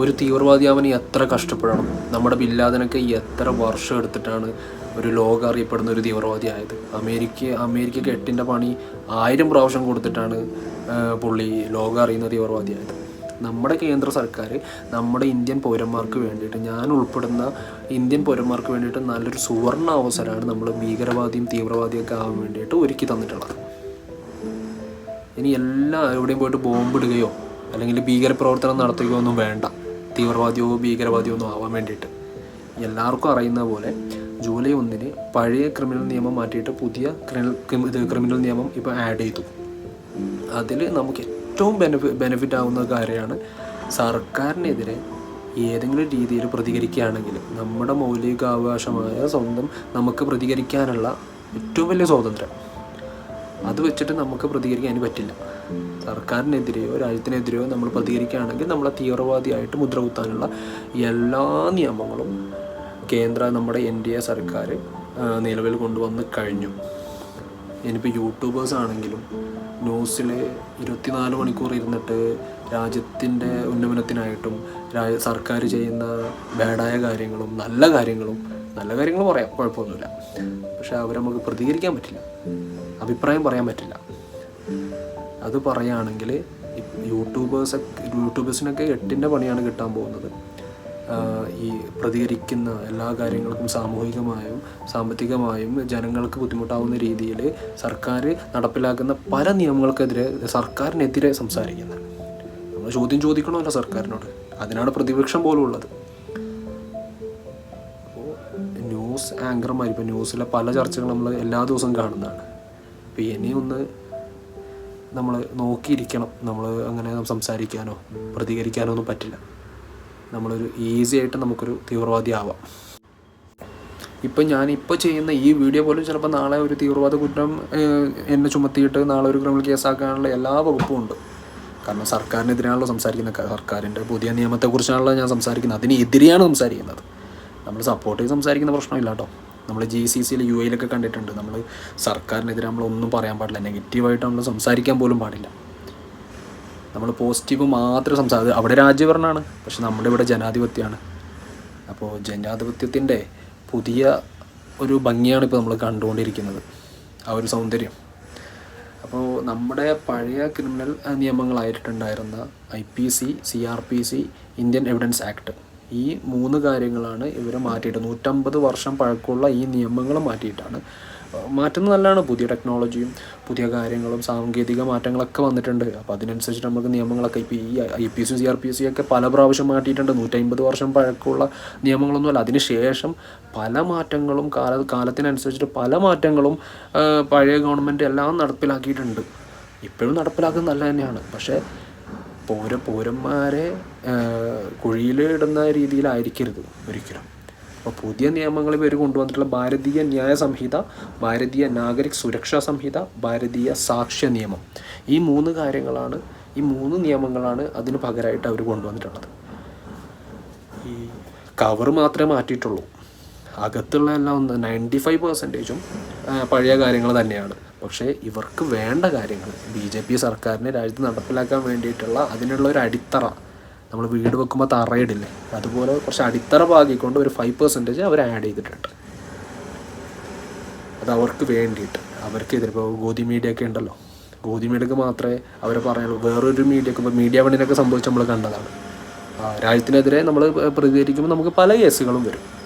ഒരു തീവ്രവാദി അവന് എത്ര കഷ്ടപ്പെടണം? നമ്മുടെ ബില്ലാദനൊക്കെ എത്ര വർഷം എടുത്തിട്ടാണ് ഒരു ലോകം അറിയപ്പെടുന്ന ഒരു തീവ്രവാദി ആയത് അമേരിക്ക അമേരിക്കയ്ക്ക് എട്ടിന്റെ പണി ആയിരം പ്രാവശ്യം കൊടുത്തിട്ടാണ് പുള്ളി ലോകം അറിയുന്ന തീവ്രവാദിയായത്. നമ്മുടെ കേന്ദ്ര സർക്കാർ നമ്മുടെ ഇന്ത്യൻ പൗരന്മാർക്ക് വേണ്ടിയിട്ട് ഞാൻ ഉൾപ്പെടുന്ന ഇന്ത്യൻ പൗരന്മാർക്ക് വേണ്ടിയിട്ട് നല്ലൊരു സുവർണ അവസരമാണ് നമ്മൾ ഭീകരവാദിയും തീവ്രവാദിയൊക്കെ ആവാൻ വേണ്ടിയിട്ട് ഒരുക്കി തന്നിട്ടുള്ളത്. ഇനി എല്ലാം എവിടെയും പോയിട്ട് ബോംബിടുകയോ അല്ലെങ്കിൽ ഭീകരപ്രവർത്തനം നടത്തുകയോ ഒന്നും വേണ്ട. തീവ്രവാദിയോ ഭീകരവാദിയോ ഒന്നും ആവാൻ വേണ്ടിയിട്ട്. എല്ലാവർക്കും അറിയുന്ന പോലെ ജൂലൈ ഒന്നിന് പഴയ ക്രിമിനൽ നിയമം മാറ്റിയിട്ട് പുതിയ ക്രിമിനൽ ക്രിമിനൽ നിയമം ഇപ്പോൾ ആഡ് ചെയ്തു. അതിൽ നമുക്ക് ഏറ്റവും ബെനിഫി ബെനിഫിറ്റ് ആവുന്ന കാര്യമാണ് സർക്കാരിനെതിരെ ഏതെങ്കിലും രീതിയിൽ പ്രതികരിക്കുകയാണെങ്കിൽ നമ്മുടെ മൗലികാവകാശമായ സ്വന്തം നമുക്ക് പ്രതികരിക്കാനുള്ള ഏറ്റവും വലിയ സ്വാതന്ത്ര്യം. അത് വെച്ചിട്ട് നമുക്ക് പ്രതികരിക്കാൻ പറ്റില്ല. സർക്കാരിനെതിരെയോ രാജ്യത്തിനെതിരെയോ നമ്മൾ പ്രതികരിക്കുകയാണെങ്കിൽ നമ്മളെ തീവ്രവാദിയായിട്ട് മുദ്ര കുത്താനുള്ള എല്ലാ നിയമങ്ങളും കേന്ദ്ര നമ്മുടെ എൻ ഡി എ സർക്കാർ നിലവിൽ കൊണ്ടുവന്ന് കഴിഞ്ഞു. ഇനിയിപ്പോൾ യൂട്യൂബേഴ്സ് ആണെങ്കിലും ന്യൂസിൽ ഇരുപത്തിനാല് മണിക്കൂർ ഇരുന്നിട്ട് രാജ്യത്തിന്റെ ഉന്നമനത്തിനായിട്ടും സർക്കാർ ചെയ്യുന്ന ബാഡായ കാര്യങ്ങളും നല്ല കാര്യങ്ങളും നല്ല കാര്യങ്ങൾ പറയാം കുഴപ്പമൊന്നുമില്ല. പക്ഷെ അവർ നമുക്ക് പ്രതികരിക്കാൻ പറ്റില്ല. അഭിപ്രായം പറയാൻ പറ്റില്ല. അത് പറയുകയാണെങ്കിൽ യൂട്യൂബേഴ്സ് യൂട്യൂബേഴ്സിനൊക്കെ എട്ടിന്റെ പണിയാണ് കിട്ടാൻ പോകുന്നത്. ഈ പ്രതികരിക്കുന്ന എല്ലാ കാര്യങ്ങൾക്കും സാമൂഹികമായും സാമ്പത്തികമായും ജനങ്ങൾക്ക് ബുദ്ധിമുട്ടാവുന്ന രീതിയിൽ സർക്കാർ നടപ്പിലാക്കുന്ന പല നിയമങ്ങൾക്കെതിരെ സർക്കാരിനെതിരെ സംസാരിക്കുന്നത്. നമ്മൾ ചോദ്യം ചോദിക്കണമല്ലോ സർക്കാരിനോട്. അതിനാണ് പ്രതിപക്ഷം പോലും ഉള്ളത്. ആങ്കർമാർ ഇപ്പോൾ ന്യൂസിലെ പല ചർച്ചകളും നമ്മൾ എല്ലാ ദിവസവും കാണുന്നതാണ്. അപ്പോൾ ഇനി ഒന്ന് നമ്മൾ നോക്കിയിരിക്കണം. നമ്മൾ അങ്ങനെ സംസാരിക്കാനോ പ്രതികരിക്കാനോ ഒന്നും പറ്റില്ല. നമ്മളൊരു ഈസി ആയിട്ട് നമുക്കൊരു തീവ്രവാദി ആവാം. ഇപ്പം ഞാനിപ്പോൾ ചെയ്യുന്ന ഈ വീഡിയോ പോലും ചിലപ്പോൾ നാളെ ഒരു തീവ്രവാദ കുറ്റം എന്നെ ചുമത്തിയിട്ട് നാളെ ഒരു ക്രിമിനൽ കേസാക്കാനുള്ള എല്ലാ വകുപ്പും ഉണ്ട്. കാരണം സർക്കാരിനെതിരാണല്ലോ സംസാരിക്കുന്നത്. ക- സർക്കാരിന്റെ പുതിയ നിയമത്തെക്കുറിച്ചാണല്ലോ ഞാൻ സംസാരിക്കുന്നത്. അതിനെതിരെയാണ് സംസാരിക്കുന്നത്. നമ്മൾ സപ്പോർട്ട് ചെയ്ത് സംസാരിക്കുന്ന പ്രശ്നമില്ല കേട്ടോ നമ്മൾ ജി സി സിയിൽ യു എയിലൊക്കെ കണ്ടിട്ടുണ്ട്. നമ്മൾ സർക്കാരിനെതിരെ നമ്മളൊന്നും പറയാൻ പാടില്ല. നെഗറ്റീവായിട്ട് നമ്മൾ സംസാരിക്കാൻ പോലും പാടില്ല. നമ്മൾ പോസിറ്റീവ് മാത്രം സംസാരിക്കുക അവിടെ രാജ്യഭരണമാണ് പക്ഷെ നമ്മുടെ ഇവിടെ ജനാധിപത്യമാണ്. അപ്പോൾ ജനാധിപത്യത്തിന്റെ പുതിയ ഒരു ഭംഗിയാണ് ഇപ്പോൾ നമ്മൾ കണ്ടുകൊണ്ടിരിക്കുന്നത്. ആ ഒരു സൗന്ദര്യം. അപ്പോൾ നമ്മുടെ പഴയ criminal നിയമങ്ങളായിട്ടുണ്ടായിരുന്ന I P C C R P C Indian evidence act. ഈ മൂന്ന് കാര്യങ്ങളാണ് ഇവർ മാറ്റിയിട്ട് നൂറ്റമ്പത് വർഷം പഴക്കമുള്ള ഈ നിയമങ്ങൾ മാറ്റിയിട്ടാണ്. മാറ്റുന്നത് നല്ലതാണ്. പുതിയ ടെക്നോളജിയും പുതിയ കാര്യങ്ങളും സാങ്കേതിക മാറ്റങ്ങളൊക്കെ വന്നിട്ടുണ്ട്. അപ്പോൾ അതിനനുസരിച്ച് നമുക്ക് നിയമങ്ങളൊക്കെ ഇപ്പോൾ ഈ I P C C R P C ഒക്കെ പല പ്രാവശ്യം മാറ്റിയിട്ടുണ്ട്. നൂറ്റമ്പത് വർഷം പഴക്കമുള്ള നിയമങ്ങളൊന്നുമല്ല. അതിനുശേഷം പല മാറ്റങ്ങളും കാല കാലത്തിനനുസരിച്ചിട്ട് പല മാറ്റങ്ങളും പഴയ ഗവൺമെന്റ് എല്ലാം നടപ്പിലാക്കിയിട്ടുണ്ട്. ഇപ്പോഴും നടപ്പിലാക്കുന്നത് നല്ല തന്നെയാണ്. പക്ഷേ പൗര പൗരന്മാരെ കുഴിയിൽ ഇടുന്ന രീതിയിലായിരിക്കരുത് ഒരിക്കലും. അപ്പോൾ പുതിയ നിയമങ്ങൾ ഇവർ കൊണ്ടുവന്നിട്ടുള്ള ഭാരതീയ ന്യായ സംഹിത ഭാരതീയ നാഗരിക് സുരക്ഷാ സംഹിത ഭാരതീയ സാക്ഷ്യ നിയമം. ഈ മൂന്ന് കാര്യങ്ങളാണ് ഈ മൂന്ന് നിയമങ്ങളാണ് അതിന് പകരമായിട്ട് അവർ കൊണ്ടുവന്നിട്ടുള്ളത്. ഈ കവർ മാത്രമേ മാറ്റിയിട്ടുള്ളൂ. അകത്തുള്ള എല്ലാം ഒന്ന് നയന്റി ഫൈവ് പെർസെന്റേജും പഴയ കാര്യങ്ങൾ തന്നെയാണ്. പക്ഷേ ഇവർക്ക് വേണ്ട കാര്യങ്ങൾ. ബി ജെ പി സർക്കാരിനെ രാജ്യത്ത് നടപ്പിലാക്കാൻ വേണ്ടിയിട്ടുള്ള അതിനുള്ള ഒരു അടിത്തറ. നമ്മൾ വീട് വെക്കുമ്പോൾ തറയിടില്ലേ? അതുപോലെ കുറച്ച് അടിത്തറ പാകിക്കൊണ്ട് ഒരു ഫൈവ് പെർസെന്റേജ് അവർ ആഡ് ചെയ്തിട്ടുണ്ട്. അത് അവർക്ക് വേണ്ടിയിട്ട്. അവർക്ക് ഇതിലിപ്പോൾ ഗോതി മീഡിയ ഒക്കെ ഉണ്ടല്ലോ. ഗോതി മീഡിയക്ക് മാത്രമേ അവർ പറയുള്ളൂ വേറൊരു മീഡിയക്ക് ഇപ്പോൾ മീഡിയ വണ്ണിനൊക്കെ സംഭവിച്ച് നമ്മൾ കണ്ടതാണ്. രാജ്യത്തിനെതിരെ നമ്മൾ പ്രതികരിക്കുമ്പോൾ നമുക്ക് പല കേസുകളും വരും.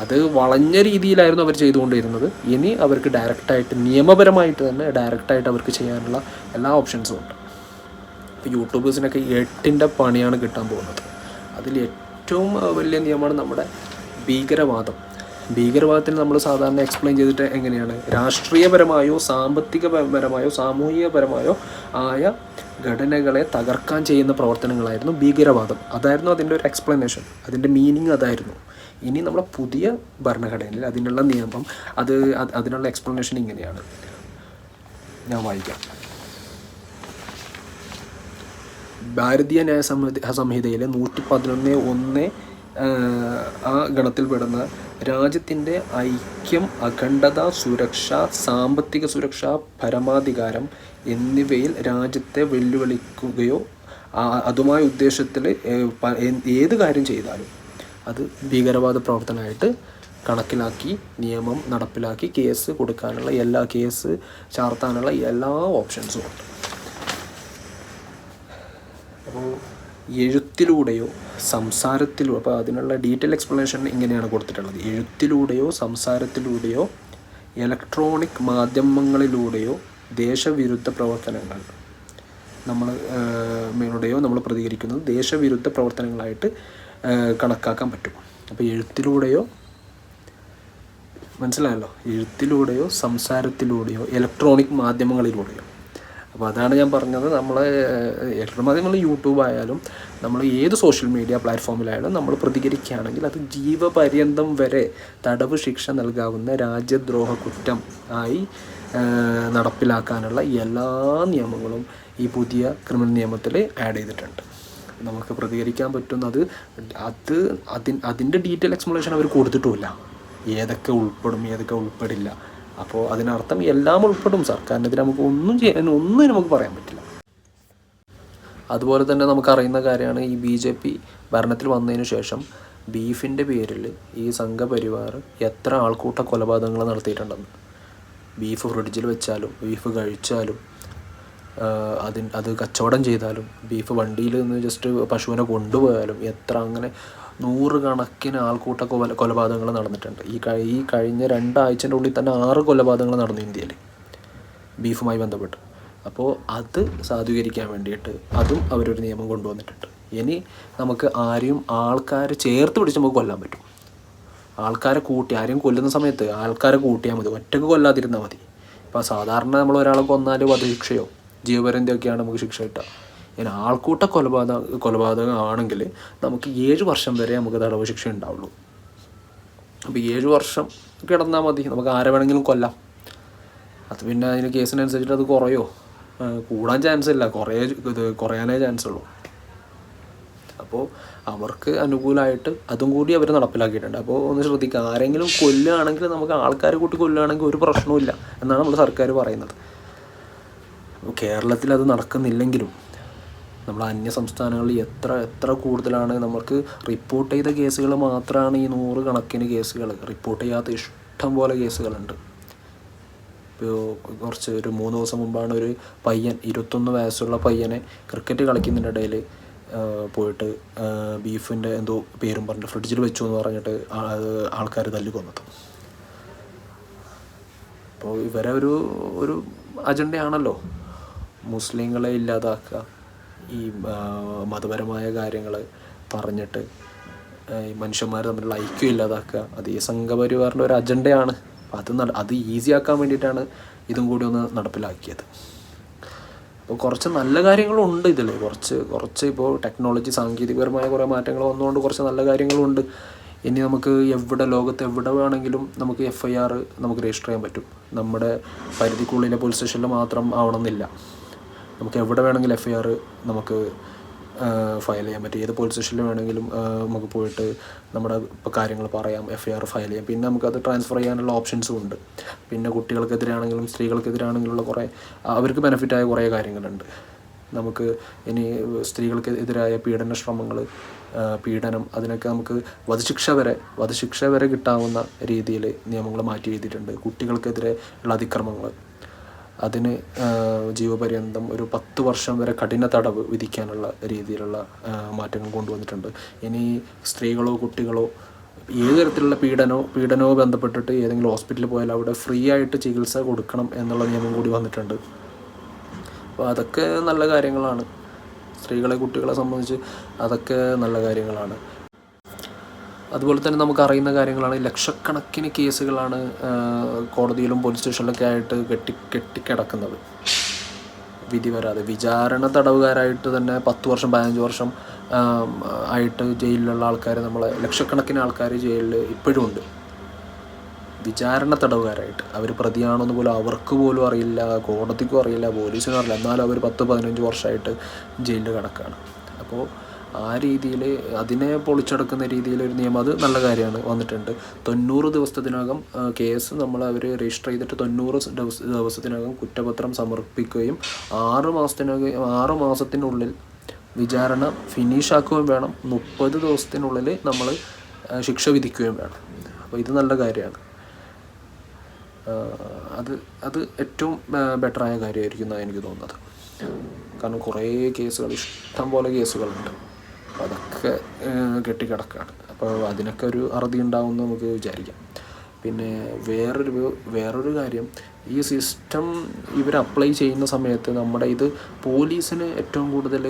അത് വളഞ്ഞ രീതിയിലായിരുന്നു അവർ ചെയ്തുകൊണ്ടിരുന്നത്. ഇനി അവർക്ക് ഡയറക്റ്റായിട്ട് നിയമപരമായിട്ട് തന്നെ ഡയറക്റ്റായിട്ട് അവർക്ക് ചെയ്യാനുള്ള എല്ലാ ഓപ്ഷൻസും ഉണ്ട്. ഇപ്പോൾ യൂട്യൂബേഴ്സിനൊക്കെ എട്ടിന്റെ പണിയാണ് കിട്ടാൻ പോകുന്നത്. അതിൽ ഏറ്റവും വലിയ നിയമമാണ് നമ്മുടെ ഭീകരവാദം. ഭീകരവാദത്തിന് നമ്മൾ സാധാരണ എക്സ്പ്ലെയിൻ ചെയ്തിട്ട് എങ്ങനെയാണ്? രാഷ്ട്രീയപരമായോ സാമ്പത്തികപരമായോ സാമൂഹികപരമായോ ആയ ഘടനകളെ തകർക്കാൻ ചെയ്യുന്ന പ്രവർത്തനങ്ങളായിരുന്നു ഭീകരവാദം. അതായിരുന്നു അതിന്റെ ഒരു എക്സ്പ്ലനേഷൻ അതിന്റെ മീനിങ് അതായിരുന്നു. ഇനി നമ്മുടെ പുതിയ ഭരണഘടനയിൽ അതിനുള്ള നിയമം അത് അത് അതിനുള്ള എക്സ്പ്ലനേഷൻ ഇങ്ങനെയാണ്. ഞാൻ വായിക്കാം. ഭാരതീയ ന്യായ സംഹിത സംഹിതയിലെ നൂറ്റി പതിനൊന്ന് ഒന്ന് ആ ഗണത്തിൽപ്പെടുന്ന രാജ്യത്തിന്റെ ഐക്യം അഖണ്ഡത സുരക്ഷ സാമ്പത്തിക സുരക്ഷ പരമാധികാരം എന്നിവയിൽ രാജ്യത്തെ വെല്ലുവിളിക്കുകയോ അതുമായ ഉദ്ദേശത്തിൽ ഏത് കാര്യം ചെയ്താലും അത് ഭീകരവാദ പ്രവർത്തനമായിട്ട് കണക്കിലാക്കി നിയമം നടപ്പിലാക്കി കേസ് കൊടുക്കാനുള്ള എല്ലാ കേസ് ചാർത്താനുള്ള എല്ലാ ഓപ്ഷൻസും ഉണ്ട്. അപ്പോൾ എഴുത്തിലൂടെയോ സംസാരത്തിലൂടെ അപ്പോൾ അതിനുള്ള ഡീറ്റെയിൽ എക്സ്പ്ലനേഷൻ ഇങ്ങനെയാണ് കൊടുത്തിട്ടുള്ളത്. എഴുത്തിലൂടെയോ സംസാരത്തിലൂടെയോ ഇലക്ട്രോണിക് മാധ്യമങ്ങളിലൂടെയോ ദേശവിരുദ്ധ പ്രവർത്തനങ്ങൾ. നമ്മൾ മേലുടെയോ നമ്മൾ പ്രതികരിക്കുന്നത് ദേശവിരുദ്ധ പ്രവർത്തനങ്ങളായിട്ട് കണക്കാക്കാൻ പറ്റും. അപ്പോൾ എഴുത്തിലൂടെയോ മനസ്സിലായല്ലോ? എഴുത്തിലൂടെയോ സംസാരത്തിലൂടെയോ ഇലക്ട്രോണിക് മാധ്യമങ്ങളിലൂടെയോ അപ്പോൾ അതാണ് ഞാൻ പറഞ്ഞത്. നമ്മൾ ഇലക്ട്രോണിക് നമ്മൾ യൂട്യൂബ് ആയാലും നമ്മൾ ഏത് സോഷ്യൽ മീഡിയ പ്ലാറ്റ്ഫോമിലായാലും നമ്മൾ പ്രതികരിക്കുകയാണെങ്കിൽ അത് ജീവപര്യന്തം വരെ തടവ് ശിക്ഷ നൽകാവുന്ന രാജ്യദ്രോഹ കുറ്റം ആയി നടപ്പിലാക്കാനുള്ള എല്ലാ നിയമങ്ങളും ഈ പുതിയ ക്രിമിനൽ നിയമത്തിൽ ആഡ് ചെയ്തിട്ടുണ്ട്. നമുക്ക് പ്രതികരിക്കാൻ പറ്റുന്നത് അത് അതിൻ അതിന്റെ ഡീറ്റെയിൽ എക്സ്പ്ലനേഷൻ അവർ കൊടുത്തിട്ടുമില്ല. ഏതൊക്കെ ഉൾപ്പെടും ഏതൊക്കെ ഉൾപ്പെടില്ല. അപ്പോൾ അതിനർത്ഥം എല്ലാം ഉൾപ്പെടും. സർക്കാരിനെതിരെ നമുക്ക് ഒന്നും ചെയ്യാൻ ഒന്നും നമുക്ക് പറയാൻ പറ്റില്ല. അതുപോലെ തന്നെ നമുക്കറിയുന്ന കാര്യമാണ് ഈ ബി ജെ പി ഭരണത്തിൽ വന്നതിന് ശേഷം ബീഫിന്റെ പേരിൽ ഈ സംഘപരിവാർ എത്ര ആൾക്കൂട്ട കൊലപാതകങ്ങൾ നടത്തിയിട്ടുണ്ടെന്ന്. ബീഫ് ഫ്രിഡ്ജിൽ വെച്ചാലും ബീഫ് കഴിച്ചാലും അതിന് അത് കച്ചവടം ചെയ്താലും ബീഫ് വണ്ടിയിൽ നിന്ന് ജസ്റ്റ് പശുവിനെ കൊണ്ടുപോയാലും എത്ര അങ്ങനെ നൂറുകണക്കിന് ആൾക്കൂട്ട കൊല കൊലപാതകങ്ങൾ നടന്നിട്ടുണ്ട്. ഈ കഴി ഈ കഴിഞ്ഞ രണ്ടാഴ്ചന്റെ ഉള്ളിൽ തന്നെ ആറ് കൊലപാതകങ്ങൾ നടന്നു ഇന്ത്യയിൽ ബീഫുമായി ബന്ധപ്പെട്ട്. അപ്പോൾ അത് സാധൂകരിക്കാൻ വേണ്ടിയിട്ട് അതും അവരൊരു നിയമം കൊണ്ടുവന്നിട്ടുണ്ട്. ഇനി നമുക്ക് ആരെയും ആൾക്കാരെ ചേർത്ത് പിടിച്ച് നമുക്ക് കൊല്ലാൻ പറ്റും. ആൾക്കാരെ കൂട്ടി ആരെയും കൊല്ലുന്ന സമയത്ത് ആൾക്കാരെ കൂട്ടിയാൽ മതി. ഒറ്റയ്ക്ക് കൊല്ലാതിരുന്നാൽ മതി. ഇപ്പോൾ സാധാരണ നമ്മൾ ഒരാളെ കൊന്നാൽ വധശിക്ഷയോ ജീവപര്യന്തയൊക്കെയാണ് നമുക്ക് ശിക്ഷ കിട്ടുക. ഇനി ആൾക്കൂട്ട കൊലപാതക കൊലപാതകം ആണെങ്കിൽ നമുക്ക് ഏഴ് വർഷം വരെ നമുക്ക് തടവ് ശിക്ഷ ഉണ്ടാവുള്ളൂ. അപ്പോൾ ഏഴ് വർഷം കിടന്നാൽ മതി. നമുക്ക് ആരെ വേണമെങ്കിലും കൊല്ലാം. അത് പിന്നെ അതിന് കേസിനനുസരിച്ചിട്ട് അത് കുറയോ? കൂടാൻ ചാൻസ് ഇല്ല. കുറേ ഇത് കുറയാനേ ചാൻസ് ഉള്ളൂ. അപ്പോൾ അവർക്ക് അനുകൂലമായിട്ട് അതും കൂടി അവർ നടപ്പിലാക്കിയിട്ടുണ്ട്. അപ്പോൾ ഒന്ന് ശ്രദ്ധിക്കുക ആരെങ്കിലും കൊല്ലുകയാണെങ്കിൽ നമുക്ക് ആൾക്കാരെ കൂട്ടി കൊല്ലുകയാണെങ്കിൽ ഒരു പ്രശ്നവുമില്ല എന്നാണ് നമ്മുടെ സർക്കാർ പറയുന്നത്. കേരളത്തിൽ അത് നടക്കുന്നില്ലെങ്കിലും നമ്മൾ അന്യ സംസ്ഥാനങ്ങളിൽ എത്ര എത്ര കൂടുതലാണ് നമുക്ക് റിപ്പോർട്ട് ചെയ്ത കേസുകൾ മാത്രമാണ് ഈ നൂറ് കണക്കിന് കേസുകൾ. റിപ്പോർട്ട് ചെയ്യാത്ത ഇഷ്ടം പോലെ കേസുകളുണ്ട്. ഇപ്പോൾ കുറച്ച് ഒരു മൂന്ന് ദിവസം മുമ്പാണ് ഒരു പയ്യൻ ഇരുപത്തൊന്ന് വയസ്സുള്ള പയ്യനെ ക്രിക്കറ്റ് കളിക്കുന്നതിനിടയിൽ പോയിട്ട് ബീഫിന്റെ എന്തോ പേരും പറഞ്ഞിട്ട് ഫ്രിഡ്ജിൽ വെച്ചു എന്ന് പറഞ്ഞിട്ട് ആൾക്കാർ തല്ലി കൊന്നത് അപ്പോൾ ഇവരെ ഒരു ഒരു അജണ്ടയാണല്ലോ മുസ്ലിങ്ങളെ ഇല്ലാതാക്കുക. ഈ മതപരമായ കാര്യങ്ങൾ പറഞ്ഞിട്ട് ഈ മനുഷ്യന്മാർ തമ്മിലുള്ള ഐക്യം ഇല്ലാതാക്കുക അത് ഈ സംഘപരിവാറിന്റെ ഒരു അജണ്ടയാണ്. അത് അത് ഈസി ആക്കാൻ വേണ്ടിയിട്ടാണ് ഇതും കൂടി ഒന്ന് നടപ്പിലാക്കിയത്. അപ്പോൾ കുറച്ച് നല്ല കാര്യങ്ങളുണ്ട് ഇതിൽ കുറച്ച് കുറച്ച് ഇപ്പോൾ ടെക്നോളജി സാങ്കേതികപരമായ കുറേ മാറ്റങ്ങൾ വന്നുകൊണ്ട് കുറച്ച് നല്ല കാര്യങ്ങളുണ്ട്. ഇനി നമുക്ക് എവിടെ ലോകത്ത് എവിടെ വേണമെങ്കിലും നമുക്ക് എഫ് ഐ ആർ നമുക്ക് രജിസ്റ്റർ ചെയ്യാൻ പറ്റും. നമ്മുടെ പരിധിക്കുള്ളിലെ പോലീസ് സ്റ്റേഷനിൽ മാത്രം ആവണമെന്നില്ല. നമുക്ക് എവിടെ വേണമെങ്കിലും എഫ് ഐ ആർ നമുക്ക് ഫയൽ ചെയ്യാൻ പറ്റും. ഏത് പോലീസ് സ്റ്റേഷനിൽ വേണമെങ്കിലും നമുക്ക് പോയിട്ട് നമ്മുടെ കാര്യങ്ങൾ പറയാം എഫ് ഐ ആർ ഫയൽ ചെയ്യാം. പിന്നെ നമുക്കത് ട്രാൻസ്ഫർ ചെയ്യാനുള്ള ഓപ്ഷൻസും ഉണ്ട്. പിന്നെ കുട്ടികൾക്കെതിരാണെങ്കിലും സ്ത്രീകൾക്കെതിരാണെങ്കിലുള്ള കുറേ അവർക്ക് ബെനിഫിറ്റായ കുറേ കാര്യങ്ങളുണ്ട്. നമുക്ക് ഇനി സ്ത്രീകൾക്കെതിരായ പീഡന ശ്രമങ്ങൾ പീഡനം അതിനൊക്കെ നമുക്ക് വധശിക്ഷ വരെ വധശിക്ഷ വരെ കിട്ടാവുന്ന രീതിയിൽ നിയമങ്ങൾ മാറ്റി എഴുതിയിട്ടുണ്ട്. കുട്ടികൾക്കെതിരെ ഉള്ള അതിക്രമങ്ങൾ. അതിന് ജീവപര്യന്തം ഒരു പത്ത് വർഷം വരെ കഠിന തടവ് വിധിക്കാനുള്ള രീതിയിലുള്ള മാറ്റങ്ങൾ കൊണ്ടുവന്നിട്ടുണ്ട്. ഇനി സ്ത്രീകളോ കുട്ടികളോ ഏത് തരത്തിലുള്ള പീഡനോ പീഡനവും ബന്ധപ്പെട്ടിട്ട് ഏതെങ്കിലും ഹോസ്പിറ്റലിൽ പോയാൽ അവിടെ ഫ്രീ ആയിട്ട് ചികിത്സ കൊടുക്കണം എന്നുള്ള നിയമം കൂടി വന്നിട്ടുണ്ട്. അപ്പോൾ അതൊക്കെ നല്ല കാര്യങ്ങളാണ്. സ്ത്രീകളെ കുട്ടികളെ സംബന്ധിച്ച് അതൊക്കെ നല്ല കാര്യങ്ങളാണ്. അതുപോലെ തന്നെ നമുക്ക് അറിയുന്ന കാര്യങ്ങളാണ്. ലക്ഷക്കണക്കിന് കേസുകളാണ് കോടതിയിലും പോലീസ് സ്റ്റേഷനിലൊക്കെ ആയിട്ട് കെട്ടി കെട്ടിക്കിടക്കുന്നത്. വിധി വരാതെ. വിചാരണ തടവുകാരായിട്ട് തന്നെ പത്ത് വർഷം പതിനഞ്ച് വർഷം ആയിട്ട് ജയിലിലുള്ള ആൾക്കാർ നമ്മളെ ലക്ഷക്കണക്കിന് ആൾക്കാർ ജയിലിൽ ഇപ്പോഴും ഉണ്ട്. വിചാരണ തടവുകാരായിട്ട്. അവർ പ്രതിയാണെന്ന് പോലും അവർക്ക് പോലും അറിയില്ല കോടതിക്കും അറിയില്ല പോലീസിനും അറിയില്ല. എന്നാലും അവർ പത്ത് പതിനഞ്ച് വർഷമായിട്ട് ജയിലിൽ കിടക്കുകയാണ് അപ്പോൾ ആ രീതിയിൽ അതിനെ പൊളിച്ചടക്കുന്ന രീതിയിലൊരു നിയമം അത് നല്ല കാര്യമാണ് വന്നിട്ടുണ്ട്. തൊണ്ണൂറ് ദിവസത്തിനകം കേസ് നമ്മൾ അവർ രജിസ്റ്റർ ചെയ്തിട്ട് തൊണ്ണൂറ് ദിവസ ദിവസത്തിനകം കുറ്റപത്രം സമർപ്പിക്കുകയും ആറ് മാസത്തിനകം ആറ് മാസത്തിനുള്ളിൽ വിചാരണ ഫിനിഷ് ആക്കുകയും വേണം. മുപ്പത് ദിവസത്തിനുള്ളിൽ നമ്മൾ ശിക്ഷ വിധിക്കുകയും വേണം. അപ്പോൾ ഇത് നല്ല കാര്യമാണ്. അത് അത് ഏറ്റവും ബെറ്ററായ കാര്യമായിരിക്കും എന്നാണ് എനിക്ക് തോന്നുന്നത്. കാരണം കുറേ കേസുകൾ ഇഷ്ടം പോലെ കേസുകളുണ്ട്. അപ്പോൾ അതൊക്കെ കെട്ടിക്കിടക്കുകയാണ് അപ്പോൾ അതിനൊക്കെ ഒരു അറുതി ഉണ്ടാവുമെന്ന് നമുക്ക് വിചാരിക്കാം. പിന്നെ വേറൊരു വേറൊരു കാര്യം ഈ സിസ്റ്റം ഇവർ അപ്ലൈ ചെയ്യുന്ന സമയത്ത് നമ്മുടെ ഇത് പോലീസിന് ഏറ്റവും കൂടുതൽ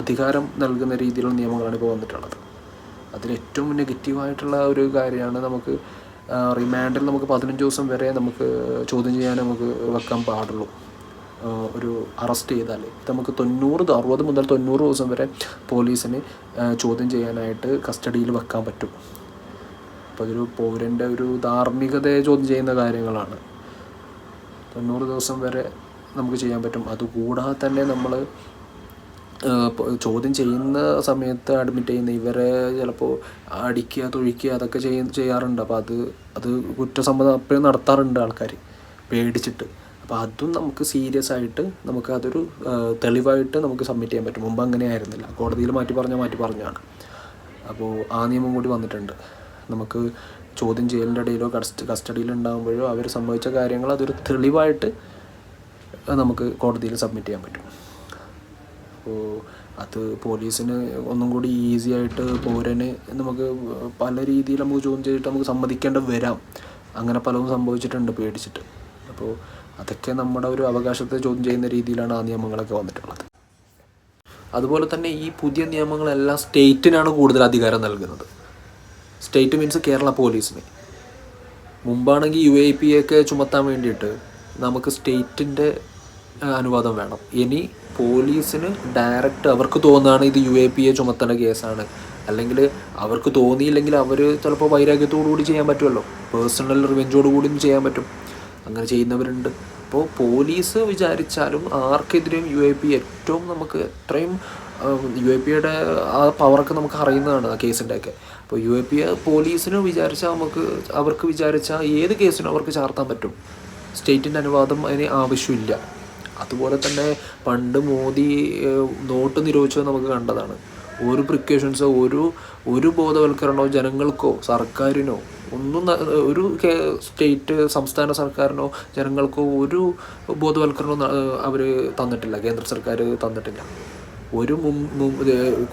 അധികാരം നൽകുന്ന രീതിയിലുള്ള നിയമങ്ങളാണ് ഇപ്പോൾ വന്നിട്ടുള്ളത്. അതിലേറ്റവും നെഗറ്റീവായിട്ടുള്ള ഒരു കാര്യമാണ് നമുക്ക് റിമാൻഡിൽ നമുക്ക് പതിനഞ്ച് ദിവസം വരെ നമുക്ക് ചോദ്യം ചെയ്യാൻ നമുക്ക് വെക്കാൻ പാടുള്ളൂ. ഒരു അറസ്റ്റ് ചെയ്താൽ നമുക്ക് തൊണ്ണൂറ് അറുപത് മുതൽ തൊണ്ണൂറ് ദിവസം വരെ പോലീസിന് ചോദ്യം ചെയ്യാനായിട്ട് കസ്റ്റഡിയിൽ വെക്കാൻ പറ്റും. അപ്പോൾ അതൊരു പൗരന്റെ ഒരു ധാർമ്മികതയെ ചോദ്യം ചെയ്യുന്ന കാര്യങ്ങളാണ്. തൊണ്ണൂറ് ദിവസം വരെ നമുക്ക് ചെയ്യാൻ പറ്റും. അതുകൂടാതെ തന്നെ നമ്മൾ ചോദ്യം ചെയ്യുന്ന സമയത്ത് അഡ്മിറ്റ് ചെയ്യുന്ന ഇവരെ ചിലപ്പോൾ അടിക്കുക തൊഴിക്കുക അതൊക്കെ ചെയ്യ ചെയ്യാറുണ്ട്. അപ്പോൾ അത് അത് കുറ്റസമ്മതം അപ്പോഴും നടത്താറുണ്ട് ആൾക്കാർ. പേടിച്ചിട്ട്. അപ്പോൾ അതും നമുക്ക് സീരിയസ് ആയിട്ട് നമുക്ക് അതൊരു തെളിവായിട്ട് നമുക്ക് സബ്മിറ്റ് ചെയ്യാൻ പറ്റും. മുമ്പ് അങ്ങനെ ആയിരുന്നില്ല. കോടതിയിൽ മാറ്റി പറഞ്ഞാൽ മാറ്റി പറഞ്ഞാണ്. അപ്പോൾ ആ നിയമം കൂടി വന്നിട്ടുണ്ട്. നമുക്ക് ചോദ്യം ചെയ്യലിന്റെ ഇടയിലോ കസ്റ്റ കസ്റ്റഡിയിൽ ഉണ്ടാകുമ്പോഴോ അവർ സംഭവിച്ച കാര്യങ്ങൾ അതൊരു തെളിവായിട്ട് നമുക്ക് കോടതിയിൽ സബ്മിറ്റ് ചെയ്യാൻ പറ്റും. അപ്പോൾ അത് പോലീസിന് ഒന്നും കൂടി ഈസി ആയിട്ട് പൗരന് നമുക്ക് പല രീതിയിൽ നമുക്ക് ചോദ്യം ചെയ്തിട്ട് നമുക്ക് സമ്മതിക്കേണ്ട വരാം. അങ്ങനെ പലതും സംഭവിച്ചിട്ടുണ്ട് പേടിച്ചിട്ട്. അപ്പോൾ അതൊക്കെ നമ്മുടെ ഒരു അവകാശത്തെ ചോദ്യം ചെയ്യുന്ന രീതിയിലാണ് ആ നിയമങ്ങളൊക്കെ വന്നിട്ടുള്ളത്. അതുപോലെ തന്നെ ഈ പുതിയ നിയമങ്ങളെല്ലാം സ്റ്റേറ്റിനാണ് കൂടുതൽ അധികാരം നൽകുന്നത്. സ്റ്റേറ്റ് മീൻസ് കേരള പോലീസിന്. മുമ്പാണെങ്കിൽ യു എ പി ഒക്കെ ചുമത്താൻ വേണ്ടിയിട്ട് നമുക്ക് സ്റ്റേറ്റിന്റെ അനുവാദം വേണം. ഇനി പോലീസിന് ഡയറക്റ്റ് അവർക്ക് തോന്നുകയാണ് ഇത് യു എ പി എ ചുമത്തേണ്ട കേസാണ്. അല്ലെങ്കിൽ അവർക്ക് തോന്നിയില്ലെങ്കിൽ അവർ ചിലപ്പോൾ വൈരാഗ്യത്തോടു കൂടി ചെയ്യാൻ പറ്റുമല്ലോ. പേഴ്സണൽ റിവെഞ്ചോടു കൂടിയും ചെയ്യാൻ പറ്റും. അങ്ങനെ ചെയ്യുന്നവരുണ്ട്. അപ്പോൾ പോലീസ് വിചാരിച്ചാലും ആർക്കെതിരെയും യു എ പി ഏറ്റവും നമുക്ക് എത്രയും യു എ പിയുടെ ആ പവറൊക്കെ നമുക്ക് അറിയുന്നതാണ് ആ കേസിന്റെ ഒക്കെ അപ്പോൾ യു എ പി പോലീസിന് വിചാരിച്ചാൽ നമുക്ക് അവർക്ക് വിചാരിച്ചാൽ ഏത് കേസിനും അവർക്ക് ചാർത്താൻ പറ്റും. സ്റ്റേറ്റിന്റെ അനുവാദം അതിന് ആവശ്യമില്ല. അതുപോലെ തന്നെ പണ്ട് മോദി നോട്ട് നിരോധിച്ചത് നമുക്ക് കണ്ടതാണ്. ഒരു പ്രിക്കോഷൻസോ ഒരു ഒരു ബോധവൽക്കരണമോ ജനങ്ങൾക്കോ സർക്കാരിനോ ഒന്നും ഒരു സ്റ്റേറ്റ് സംസ്ഥാന സർക്കാരിനോ ജനങ്ങൾക്കോ ഒരു ബോധവൽക്കരണവും അവർ തന്നിട്ടില്ല. കേന്ദ്ര സർക്കാർ തന്നിട്ടില്ല. ഒരു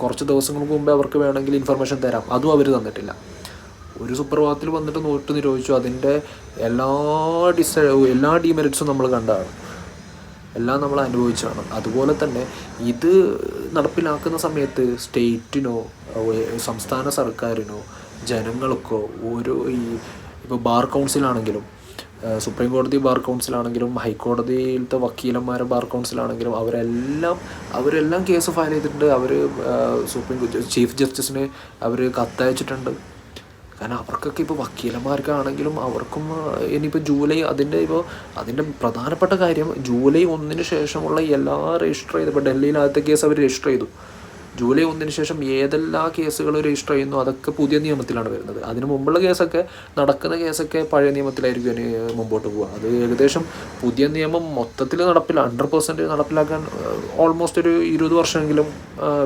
കുറച്ച് ദിവസങ്ങൾക്ക് മുമ്പേ അവർക്ക് വേണമെങ്കിൽ ഇൻഫർമേഷൻ തരാം. അതും അവർ തന്നിട്ടില്ല. ഒരു സുപ്രഭാതത്തിൽ വന്നിട്ട് നോട്ട് നിരോധിച്ചു. അതിന്റെ എല്ലാ ഡിസ എല്ലാ ഡിമെറിറ്റ്സും നമ്മൾ കണ്ടതാണ്. എല്ലാം നമ്മൾ അനുഭവിച്ചാണ് അതുപോലെ തന്നെ ഇത് നടപ്പിലാക്കുന്ന സമയത്ത് സ്റ്റേറ്റിനോ സംസ്ഥാന സർക്കാരിനോ ജനങ്ങൾക്കോ ഓരോ ഈ ഇപ്പോൾ ബാർ കൗൺസിലാണെങ്കിലും സുപ്രീം കോടതി ബാർ കൗൺസിലാണെങ്കിലും ഹൈക്കോടതിയിലത്തെ വക്കീലന്മാരെ ബാർ കൗൺസിലാണെങ്കിലും അവരെല്ലാം അവരെല്ലാം കേസ് ഫയൽ ചെയ്തിട്ടുണ്ട്. അവർ സുപ്രീം ചീഫ് ജസ്റ്റിസിന് അവർ കത്തയച്ചിട്ടുണ്ട്. കാരണം അവർക്കൊക്കെ ഇപ്പോൾ വക്കീലന്മാർക്കാണെങ്കിലും അവർക്കും ഇനിയിപ്പോൾ ജൂലൈ അതിന്റെ ഇപ്പോൾ അതിന്റെ പ്രധാനപ്പെട്ട കാര്യം ജൂലൈ ഒന്നിന് ശേഷമുള്ള എല്ലാ രജിസ്റ്റർ ചെയ്ത് ഇപ്പോൾ ഡൽഹിയിൽ ആദ്യത്തെ കേസ് അവർ രജിസ്റ്റർ ചെയ്തു. ജൂലൈ ഒന്നിന് ശേഷം ഏതെല്ലാം കേസുകൾ രജിസ്റ്റർ ചെയ്യുന്നു അതൊക്കെ പുതിയ നിയമത്തിലാണ് വരുന്നത്. അതിന് മുമ്പുള്ള കേസൊക്കെ നടക്കുന്ന കേസൊക്കെ പഴയ നിയമത്തിലായിരിക്കും അതിന് മുമ്പോട്ട് പോവുക. അത് ഏകദേശം പുതിയ നിയമം മൊത്തത്തിൽ നടപ്പില്ല ഹൺഡ്രഡ് പെർസെന്റ് നടപ്പിലാക്കാൻ ഓൾമോസ്റ്റ് ഒരു ഇരുപത് വർഷമെങ്കിലും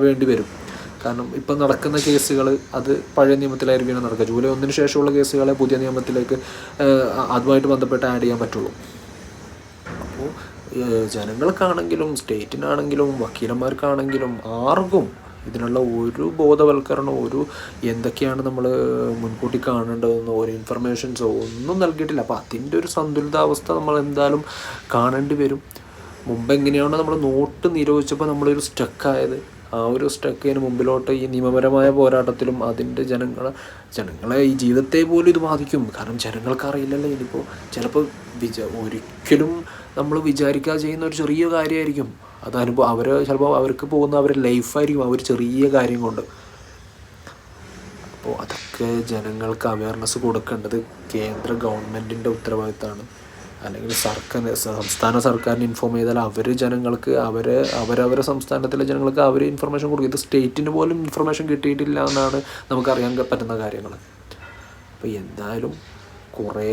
വേണ്ടി വരും. കാരണം ഇപ്പം നടക്കുന്ന കേസുകൾ അത് പഴയ നിയമത്തിലായിരിക്കും നടക്കുക. ജൂലൈ ഒന്നിന് ശേഷമുള്ള കേസുകളെ പുതിയ നിയമത്തിലേക്ക് അതുമായിട്ട് ബന്ധപ്പെട്ട് ആഡ് ചെയ്യാൻ പറ്റുള്ളൂ. അപ്പോൾ ജനങ്ങൾക്കാണെങ്കിലും സ്റ്റേറ്റിനാണെങ്കിലും വക്കീലന്മാർക്കാണെങ്കിലും ആർക്കും ഇതിനുള്ള ഒരു ബോധവൽക്കരണമോ ഒരു എന്തൊക്കെയാണ് നമ്മൾ മുൻകൂട്ടി കാണേണ്ടതെന്നോ ഒരു ഇൻഫർമേഷൻസോ ഒന്നും നൽകിയിട്ടില്ല. അപ്പോൾ അതിന്റെ ഒരു സന്തുലിതാവസ്ഥ നമ്മൾ എന്തായാലും കാണേണ്ടി വരും. മുമ്പ് എങ്ങനെയാണോ നമ്മൾ നോട്ട് നിരോധിച്ചപ്പോൾ നമ്മളൊരു സ്റ്റക്കായത് ആ ഒരു സ്റ്റക്കിന് മുമ്പിലോട്ട് ഈ നിയമപരമായ പോരാട്ടത്തിലും അതിന്റെ ജനങ്ങളെ ജനങ്ങളെ ഈ ജീവിതത്തെ പോലും ഇത് ബാധിക്കും. കാരണം ജനങ്ങൾക്ക് അറിയില്ലല്ലോ ഇനിയിപ്പോൾ ചിലപ്പോൾ വിജ ഒരിക്കലും നമ്മൾ വിചാരിക്കാതെ ചെയ്യുന്ന ഒരു ചെറിയ കാര്യമായിരിക്കും. അത് അനുഭവം അവർ ചിലപ്പോൾ അവർക്ക് പോകുന്ന അവരുടെ ലൈഫായിരിക്കും ആ ഒരു ചെറിയ കാര്യം കൊണ്ട്. അപ്പോൾ അതൊക്കെ ജനങ്ങൾക്ക് അവയർനെസ് കൊടുക്കേണ്ടത് കേന്ദ്ര ഗവൺമെന്റിന്റെ ഉത്തരവാദിത്തമാണ്. അല്ലെങ്കിൽ സർക്കാർ സംസ്ഥാന സർക്കാരിന് ഇൻഫോം ചെയ്താൽ അവർ ജനങ്ങൾക്ക് അവർ അവരവരെ സംസ്ഥാനത്തിലെ ജനങ്ങൾക്ക് അവർ ഇൻഫർമേഷൻ കൊടുക്കും. ഇത് സ്റ്റേറ്റിന് പോലും ഇൻഫർമേഷൻ കിട്ടിയിട്ടില്ല എന്നാണ് നമുക്കറിയാൻ പറ്റുന്ന കാര്യങ്ങൾ അപ്പോൾ എന്തായാലും കുറേ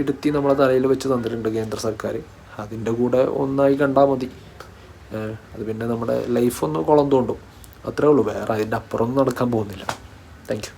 ഇടുത്തി നമ്മളെ തലയിൽ വെച്ച് തന്നിട്ടുണ്ട് കേന്ദ്ര സർക്കാർ. അതിന്റെ കൂടെ ഒന്നായി കണ്ടാൽ മതി. അത് പിന്നെ നമ്മുടെ ലൈഫൊന്ന് കുളം തോണ്ടും അത്രേ ഉള്ളൂ. വേറെ അതിന്റെ അപ്പുറമൊന്നും നടക്കാൻ പോകുന്നില്ല. താങ്ക്